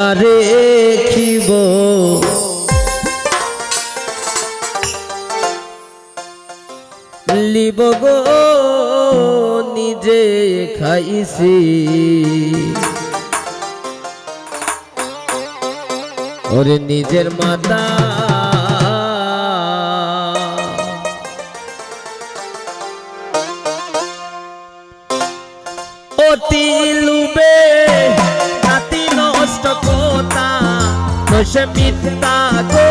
রেখিব। লিব গো নিজে খাইছি। ওরে নিজের মাতা। অতি দোষে মিথ্যা গো,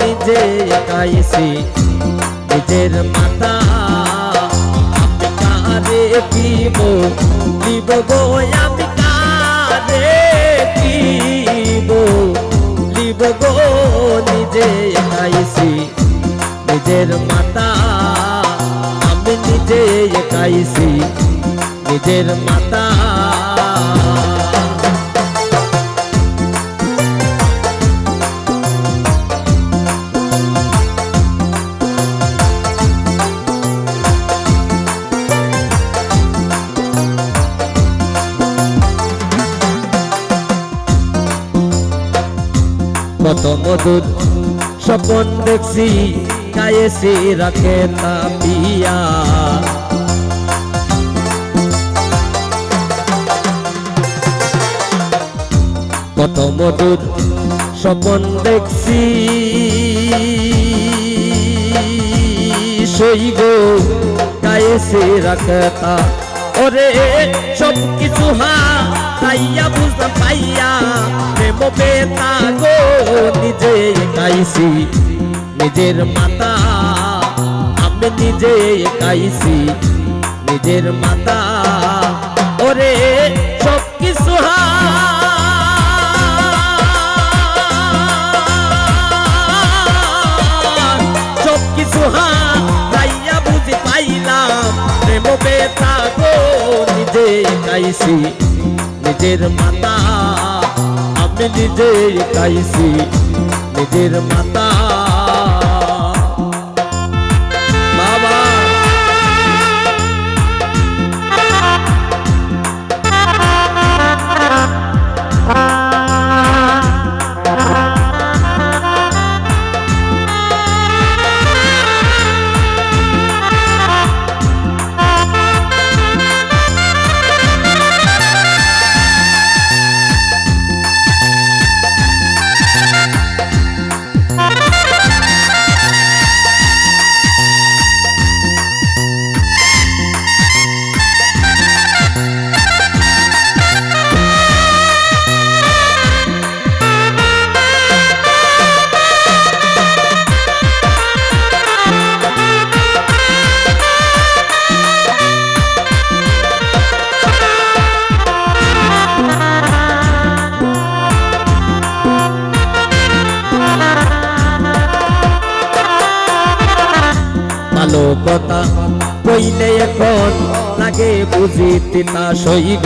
নিজে গাইছি। নিজের মাতা আমি কারে দিব? দিব গো, আমি কারে দিব? দিব গো, নিজে গাইছি। নিজের মাতা আমি নিজে গাইছি। নিজের মাতা মধুর স্বপন দেখছি সে রাখে না পিয়া কত মধুর স্বপন দেখছি। সই গো গায়ে সে রাখতা ওরে সব কিছু হা, তাইয়া বুঝতাম পাইয়া। প্রেম বেতা গো। নিজে গাইছি নিজের মাতা আমি নিজে গাইছি নিজের মাতা, ওরে সব কিছু সব কিছু হা তাইয়া বুঝি পাইলাম। প্রেম বেতা গো, নিজে গাইছি নিজের মাতা আমি নিজেই গাইছি নিজের মাতা কথা কইলে এখন লাগে বুঝিতে না সইগ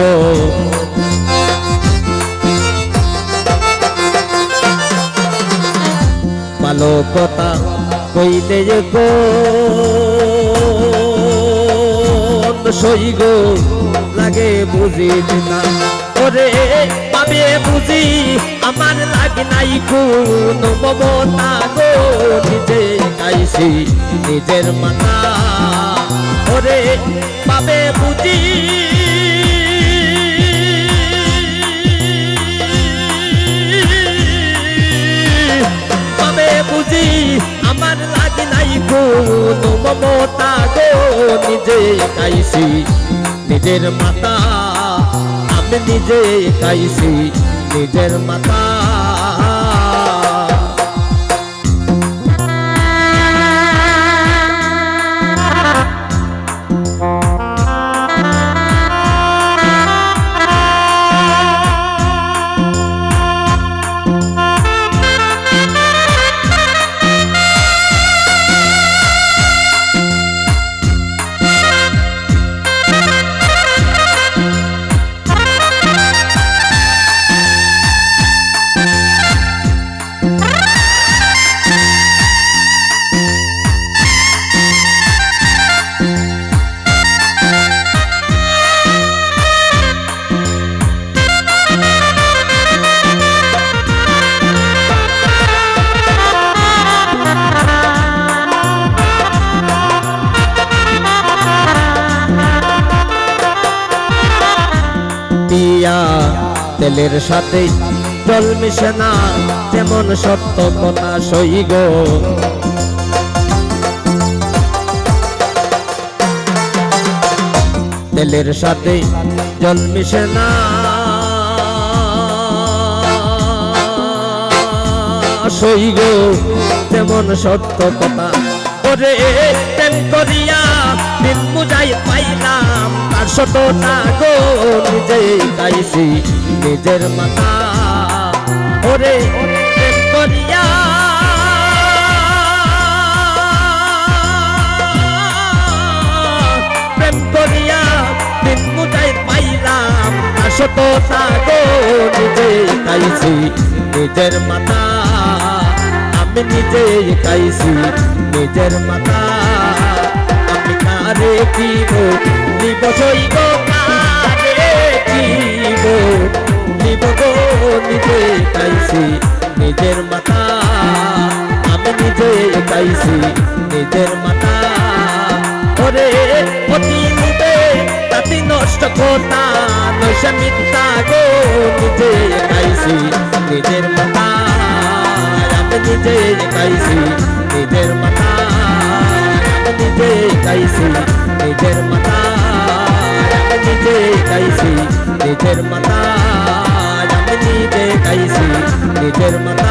ভালো কথা কইলে এখন সইগ লাগে বুঝিতে না ওরে পাবে বুঝি আমার লাগে নাই কোন মমতা গো। নিজে গাইছি নিজের মাতা ওরে পাবে বুঝি। পাবে বুঝি আমার লাগে নাই কোন মমতা গো। নিজে গাইছি নিজের আমি নিজে খাইছি নিজের মাতা তেলের সাথে জল মিশে না, যেমন সত্য কথা সই গো। তেলের সাথে জল মিশে না, সই গো তেমন সত্য কথা। ওরে প্রেম করিয়া দিন বুঝাই পাইলাম সততা গো নিজে গাইছি, নিজের মাথা। ওরে করিয়া। প্রেম করিয়া দিন বুঝাই পাইলাম তার সততা গাইছি, নিজের মাথা। আমি নিজে গাইছি, নিজের মাথা। আমি কারে দিব নিব গো কারে দিব নিব নিজে গাইছি নিজের মাথা। আমি নিজে নিজের মাথা। ওরে নষ্ট নৈশা মিথ্যা গো। নিজে নিজের মাথা। আমি নিজে নিজের মাথা। আমি নিজে গাইছি নিজের মাথায় আমি নিজে গাইছি নিজের মাথা